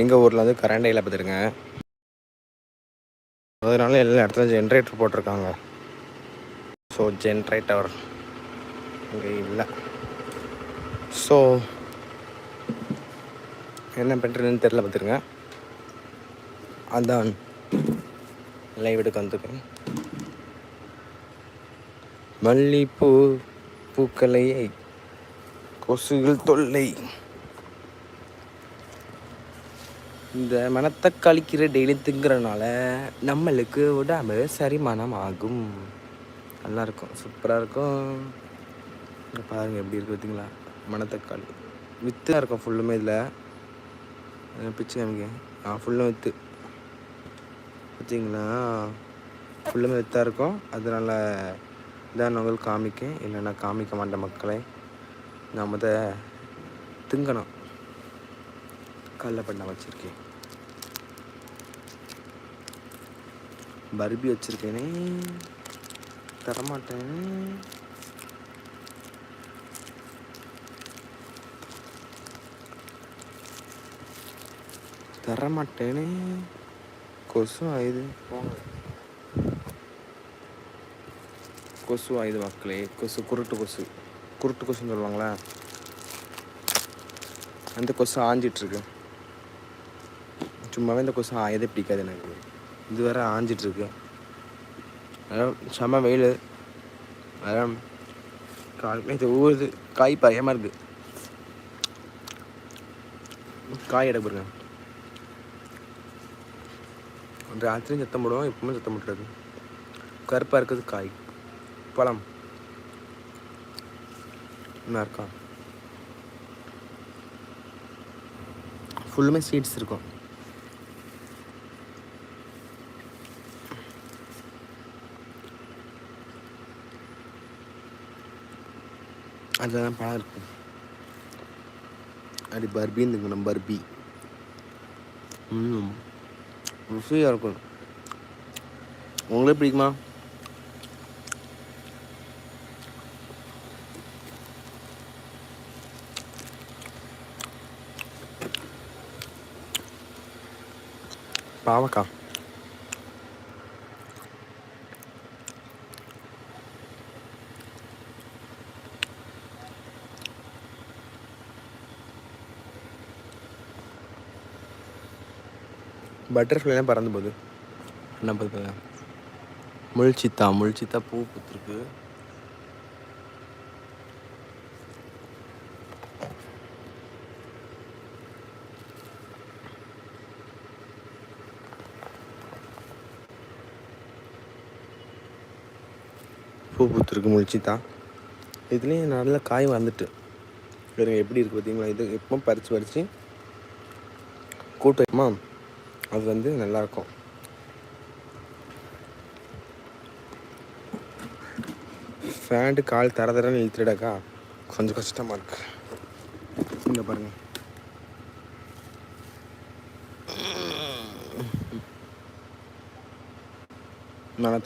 எங்கள் ஊரில் வந்து கரண்ட் இல்லை பார்த்துருங்க அதனால எல்லா இடத்துல ஜென்ரேட்டர் போட்டிருக்காங்க. ஸோ ஜென்ரேட்டர் இங்கே இல்லை. ஸோ என்ன பண்ணுறதுன்னு தெரில பார்த்துருங்க அதான் லைவ் எடுக்க வந்துருக்கேன். மல்லிப்பூ பூக்களையை கொசுகள் தொல்லை. இந்த மணத்தக்காளி கீரை டெய்லி திங்கிறனால நம்மளுக்கு உடம்பு சரிமானம் ஆகும் நல்லாயிருக்கும் சூப்பராக இருக்கும் இங்கே பாருங்கள் எப்படி இருக்குது பார்த்தீங்களா மணத்தக்காளி வித்து இருக்கும் ஃபுல்லுமே இதில். பிச்சு காமிங்க? ஆ ஃபுல்லும் வித்து. பார்த்தீங்களா ஃபுல்லுமே வித்தாக இருக்கும். அதனால் இதான் உங்களுக்கு காமிக்கேன் இல்லைன்னா காமிக்க மாட்டேன் மக்களை. நான் முத திங்கணும். கடல பண்ண வச்சுருக்கேன். பர்பி வச்சுருக்கேனே. தரமாட்டேனே. தரமாட்டேனே. கொசு ஆயுது. போங்க கொசு ஆயுது மக்களே. கொசு குருட்டு கொசு. குருட்டு கொசுன்னு சொல்லுவாங்களா? அந்த கொசு ஆஞ்சிட்ருக்கு சும்மாவே இந்த கொசு ஆயதே பிடிக்காது எனக்கு. இது வேற ஆஞ்சிட்ருக்கு. அதான் செம்ம வெயில். அதான் கால் இது ஊறுது. காய் பயமாக இருக்குது காய் எடுக்க பாருங்க. ராத்திரியும் சத்தம் போடுவோம் இப்பவுமே சத்தம் போட்டுறது. கருப்பாக இருக்குது காய். பழம். என்ன இருக்கா? ஃபுல்லுமே சீட்ஸ் இருக்கும். அதுதான் பழம் இருக்கும் அப்படி பர்பின்னு நம்ம பர்பி. ம். ருசியாக இருக்கும். உங்களே பிடிக்குமா? பாவக்கா பட்டர்ஃப்ளைலாம் பறந்து போகுது என்ன பார்த்து முள்சித்தா முள்சித்தா பூ பூத்துருக்கு. பூ பூத்துருக்கு முழிச்சித்தா இதுலேயும் நல்ல காய் வந்துட்டு பாருங்க எப்படி இருக்குது பார்த்தீங்களா? இது எப்போ பறித்து பறித்து கூட்டு வைக்குமா அது வந்து நல்லாயிருக்கும் ஃபேண்ட்டு கால் தர தரன்னு இழுத்துடாக்கா கொஞ்சம் கஷ்டமாக இருக்கு. இங்கே பாருங்க.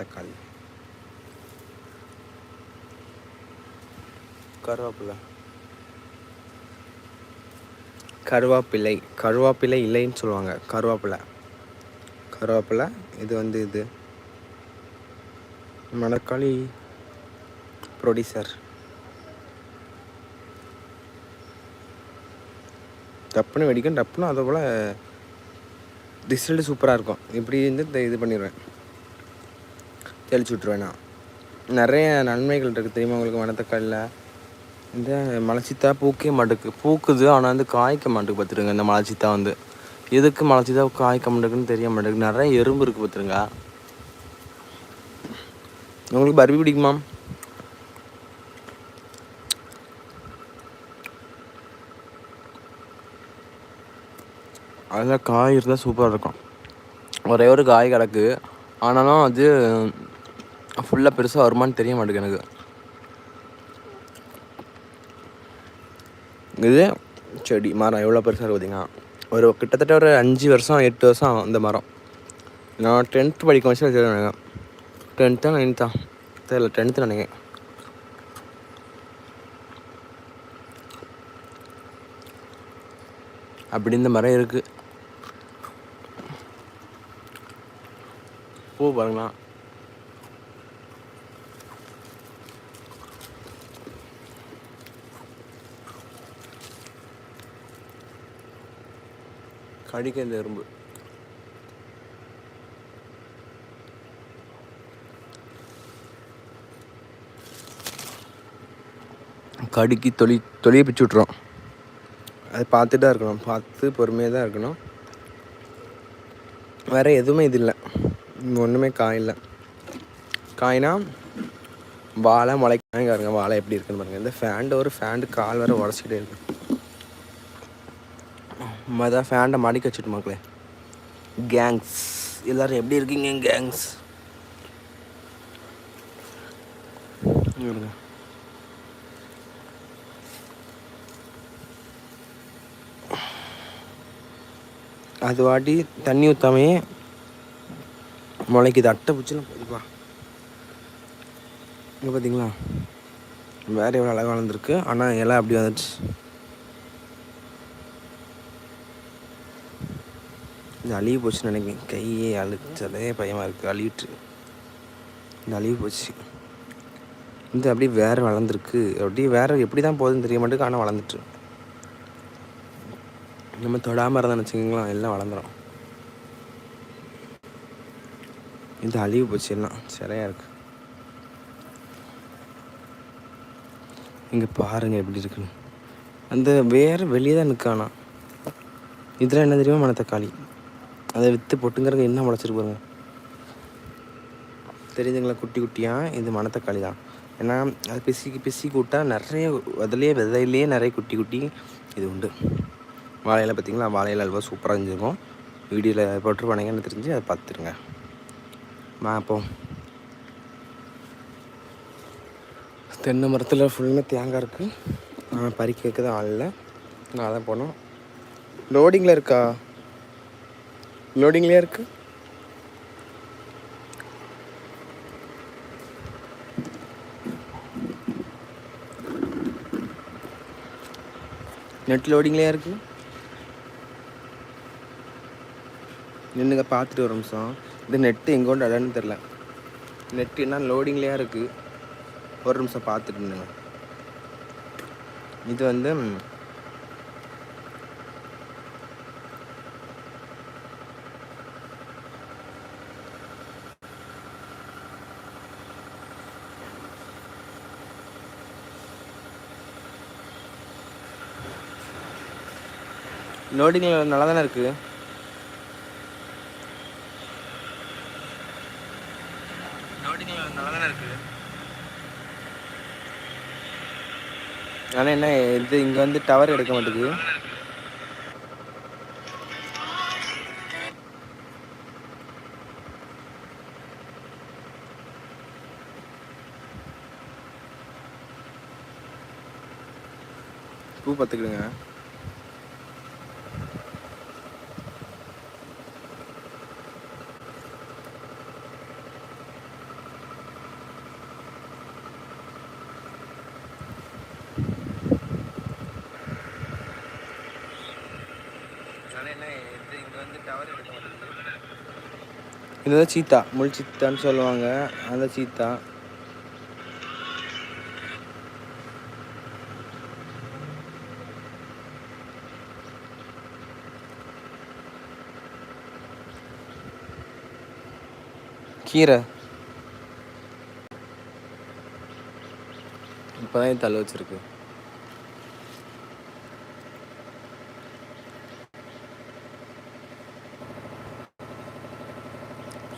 தக்காளி. கருவேப்பிலை. கருவேப்பிலை கருவேப்பிலை இல்லைன்னு சொல்லுவாங்க கருவேப்பிலை. கருவேப்பிலை. இது வந்து இது. மணக்காளி ப்ரொடியூசர் டப்புன்னு வெடிக்கும் டப்புன்னு அதை போல் ரிசல்ட் சூப்பராக இருக்கும். இப்படி இருந்து இது பண்ணிடுவேன். தெளிச்சு விட்ருவேன் நான். நிறைய நன்மைகள் இருக்குது தெரியுமா உங்களுக்கு மணத்தக்காளியில் இந்த மலைச்சித்தா பூக்கே மாட்டுக்கு. பூக்குது ஆனால் வந்து காய்க்க மாட்டுக்கு பார்த்துருங்க இந்த மலைச்சித்தா வந்து. எதுக்கு மலைச்சித்தா காய்க்க மாட்டேங்குன்னு தெரிய மாட்டேங்குது. நிறைய எறும்பு இருக்குது பார்த்துருங்க உங்களுக்கு பருவி பிடிக்குமா? அதில் காய் இருந்தால் சூப்பராக இருக்கும். ஒரே ஒரு காய் கிடக்கு. ஆனாலும் அது ஃபுல்லாக பெருசாக வருமான்னு தெரிய மாட்டேங்குது எனக்கு. இது செடி மரம் எவ்வளோ பெருசாக இருக்குது பார்த்தீங்கன்னா ஒரு கிட்டத்தட்ட ஒரு அஞ்சு வருஷம் எட்டு வருஷம் அந்த மரம். நான் டென்த்து படிக்கும் வச்சு வச்சுருக்கேன் டென்த்தா நைன்த்தா தெரியல டென்த்து நினைக்கிறேன். அப்படி இந்த மரம் இருக்குது பூ பாருங்களா கடிக்க இந்த எறும்பு கடுக்கி தொளி தொலியை பிச்சு விட்றோம் அது பார்த்துட்டு தான் இருக்கணும். பார்த்து பொறுமையாக தான் இருக்கணும். வேறு எதுவுமே இது இல்லை. ஒன்றுமே காய் இல்லை. காய்னா வாழை முளைக்காங்க பாருங்க வாழை எப்படி இருக்குன்னு பாருங்கள் இந்த ஃபேண்டு ஒரு ஃபேண்டு கால் வேறு உடச்சிக்கிட்டே இருக்குது மொதல் ஃபேண்டை மடிக்க வச்சுட்டு மக்களே. கேங்ஸ் எல்லோரும் எப்படி இருக்கீங்க கேங்ஸ் இருங்க அது வாட்டி தண்ணி ஊற்றாமே முளைக்குது. அட்டை பிடிச்சிலாம் போதுப்பா. இங்கே பார்த்தீங்களா வேறு எவ்வளோ அழகாக வளர்ந்துருக்கு. ஆனால் இலை அப்படி வந்துடுச்சு. இது அழிவு போச்சுன்னு நினைக்கிறேன். கையே அழுச்சதே பயமாக இருக்குது அழிவிட்டு. இந்த அழிவு போச்சு. இந்த அப்படியே வேறு வளர்ந்துருக்கு. அப்படியே வேறு எப்படி தான் போகுதுன்னு தெரிய மாட்டேங்க ஆனால் வளர்ந்துட்டு. நம்ம தொடாமல் இருந்தோம்னு வச்சுக்கோங்களேன் எல்லாம் வளர்ந்துடும் இது அழிவு போச்சு எல்லாம். சிறையாக இருக்குது இங்கே பாருங்கள் எப்படி இருக்குன்னு. அந்த வேறு வெளியே தான் நிற்கானா இதெல்லாம் என்ன தெரியுமா? மணத்தக்காளி. அதை விற்று பொட்டுங்கிறங்க என்ன முளைச்சிருக்கு பாருங்க. தெரியுதுங்களா குட்டி குட்டியாக இது மணத்தக்காளி தான். ஏன்னா அது பிசிக்கு பிசிக்கு விட்டா நிறைய அதுலேயே விதையிலேயே நிறைய குட்டி குட்டி இது உண்டு. வாழையில பார்த்திங்களா? வாழையில அல்வா சூப்பராக இருந்துருக்கும் வீடியோவில் போட்டுருப்பானுங்கன்னு தெரிஞ்சு அதை பார்த்துருங்க. அப்போ தென்னை மரத்தில் ஃபுல்லாக தேங்காய் இருக்குது பறிக்க தான் ஆள் இல்லை நான் தான் போனோம். லோடிங்கில் இருக்கா? லோடிங்லேயே இருக்கு. நெட் லோடிங்லேயே இருக்கு. நின்றுங்க பார்த்துட்டு ஒரு நிமிஷம் இது நெட்டு எங்கே கொண்டு அடன்னு தெரில நெட்டு என்ன லோடிங்லேயே இருக்குது ஒரு நிமிஷம் பார்த்துட்டு நின்றுங்க இது வந்து லோடிங்கில் நல்லா தானே இருக்குது லோடிங்கில் நல்லா தானே இருக்குது ஆனால் என்ன இது இங்கே வந்து டவர் எடுக்க மாட்டேங்குது. பூ பார்த்துக்கிடுங்க. இதுதான் சீத்தா முள் சீத்தான்னு சொல்லுவாங்க. அந்த சீத்தா கீரை. இப்போதான் தள்ள வச்சிருக்கு.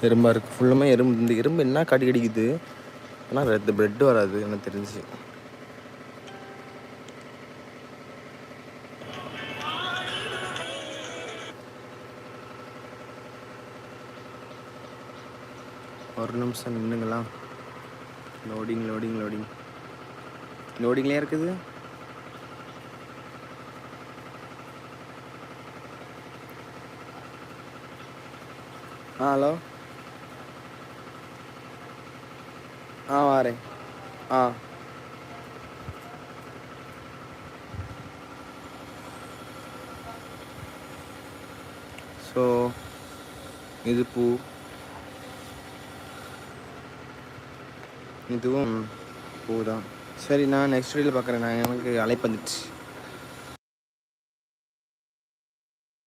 எறும்பாக இருக்குது ஃபுல்லுமே எறும்பு இந்த எறும்பு என்ன கடி கடிக்குது? ஆனால் ரெட் ப்ரெட் வராது எனக்கு தெரிஞ்சு. ஒரு நிமிஷம் நின்றுங்களா லோடிங் லோடிங் லோடிங் லோடிங்லேயே இருக்குது? ஆ ஹலோ? ஆ வரேன். ஆ. ஸோ இது பூ. இதுவும் பூ தான். சரி நான் நெக்ஸ்ட் வீடியோவில் பார்க்குறேன் நான் எனக்கு அழைப்பு வந்துடுச்சு.